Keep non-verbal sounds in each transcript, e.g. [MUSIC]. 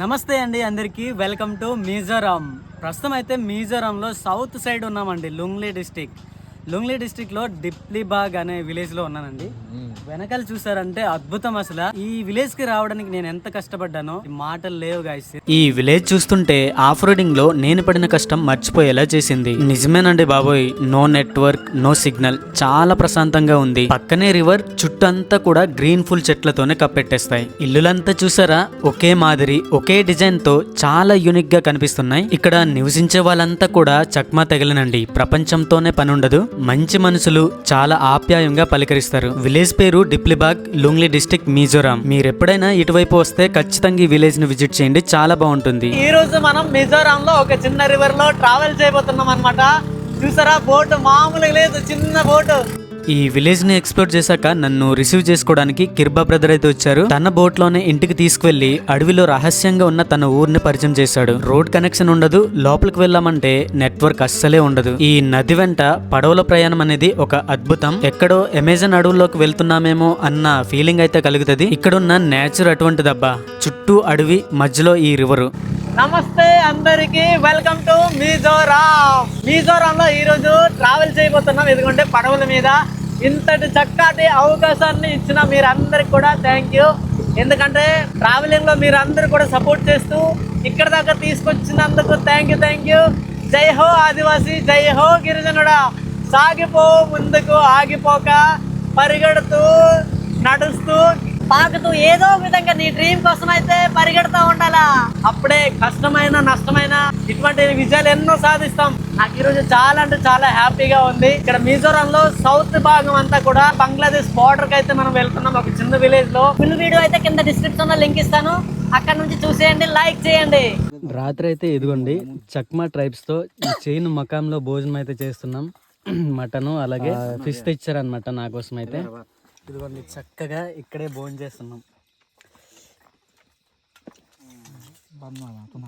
నమస్తే అండి అందరికీ. Welcome to Mizoram. ప్రస్తుతం అయితే మిజోరాంలో సౌత్ సైడ్ ఉన్నామండి లుంగ్లీ డిస్టిక్. లుంగ్లీ డిస్టిక్లో డిప్లీబాగ్ అనే విలేజ్లో ఉన్నానండి వెనకాల చూసారంటే అద్భుతం అసలు. ఈ విలేజ్కి రావడానికి నేను ఎంత కష్టపడ్డానో మాటలు లేవు గాయస్ ఈ విలేజ్ చూస్తుంటే ఆఫ్ రోడింగ్లో నేను పడిన కష్టం మర్చిపోయేలా చేసింది. నిజమేనండి బాబోయ్ నో నెట్వర్క్ నో సిగ్నల్ చాలా ప్రశాంతంగా ఉంది. పక్కనే రివర్ చుట్టంతా కూడా గ్రీన్ ఫుల్ చెట్లతోనే కప్పెట్టేస్తాయి. ఇల్లులంతా చూసారా? ఒకే మాదిరి ఒకే డిజైన్తో చాలా యూనిక్గా కనిపిస్తున్నాయి. ఇక్కడ నివసించే వాళ్ళంతా కూడా చక్మా తగిలినండి. ప్రపంచంతోనే పని ఉండదు మంచి మనుషులు చాలా ఆప్యాయంగా పలకరిస్తారు. విలేజ్ పేరు డిప్లిబాగ్ లుంగ్లీ డిస్టిక్ మిజోరాం. మీరు ఎప్పుడైనా ఇటువైపు వస్తే ఖచ్చితంగా ఈ విలేజ్ని విజిట్ చేయండి చాలా బాగుంటుంది. ఈ రోజు మనం మిజోరాం లో ఒక చిన్న రివర్లో ట్రావెల్ చేయబోతున్నాం అనమాట చూసారా? బోటు మామూలుగా లేదు చిన్న బోటు. ఈ విలేజ్ని ఎక్స్ప్లోర్ చేశాక నన్ను రిసీవ్ చేసుకోవడానికి కిర్బా బ్రదర్ అయితే వచ్చారు. తన బోట్లోనే ఇంటికి తీసుకువెళ్ళి అడవిలో రహస్యంగా ఉన్న తన ఊరిని పరిచయం చేశాడు. రోడ్ కనెక్షన్ ఉండదు లోపలికి వెళ్ళామంటే నెట్వర్క్ అస్సలే ఉండదు. ఈ నది వెంట పడవల ప్రయాణం అనేది ఒక అద్భుతం. ఎక్కడో అమెజాన్ అడవుల్లోకి వెళ్తున్నామేమో అన్న ఫీలింగ్ అయితే కలుగుతుంది. ఇక్కడున్న నేచర్ అటువంటిదబ్బా. చుట్టూ అడవి మధ్యలో ఈ రివరు. నమస్తే అందరికి వెల్కమ్ టు మిజోరాం మిజోరాం లో ఈ రోజు ట్రావెల్ చేయబోతున్నాం ఎందుకంటే పడవల మీద ఇంతటి చక్కటి అవకాశాన్ని ఇచ్చిన మీరందరికి కూడా థ్యాంక్ యూ ఎందుకంటే ట్రావెలింగ్లో మీరందరూ కూడా సపోర్ట్ చేస్తూ ఇక్కడ దాకా తీసుకొచ్చినందుకు థ్యాంక్ యూ థ్యాంక్ యూ జై హో ఆదివాసి జై హో గిరిజనుడా. సాగిపో ముందుకు ఆగిపోక పరిగెడుతూ నడుస్తూ పాకుతూ ఏదో విధంగా నీ డ్రీమ్ కోసం అయితే పరిగెడతా ఉండాలా? అప్పుడే కష్టమైన నష్టమైన ఇటువంటి విజయాలు ఎన్నో సాధిస్తాం. నాకు ఈరోజు చాలా అంటే చాలా హ్యాపీగా ఉంది. ఇక్కడ మిజోరాం లో సౌత్ భాగం అంతా కూడా బంగ్లాదేశ్ బార్డర్కి అయితే మనం వెళ్తున్నాం. ఒక చిన్న విలేజ్లో. ఫుల్ వీడియో అయితే కింద డిస్క్రిప్షన్లో లింక్ ఇస్తాను. అక్కడ నుంచి చూసేయండి లైక్ చేయండి. రాత్రి అయితే ఇదిగోండి చక్మా ట్రైబ్స్తో ఈ చైన్ మకాంలో భోజనం అయితే చేస్తున్నాం. [CLEARS THROAT] మటన్ అలాగే ఫిష్ తెచ్చారనమాట నా కోసం అయితే. ఇదిగోండి చక్కగా ఇక్కడే భోజనం చేస్తున్నాం.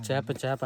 చేప చేప.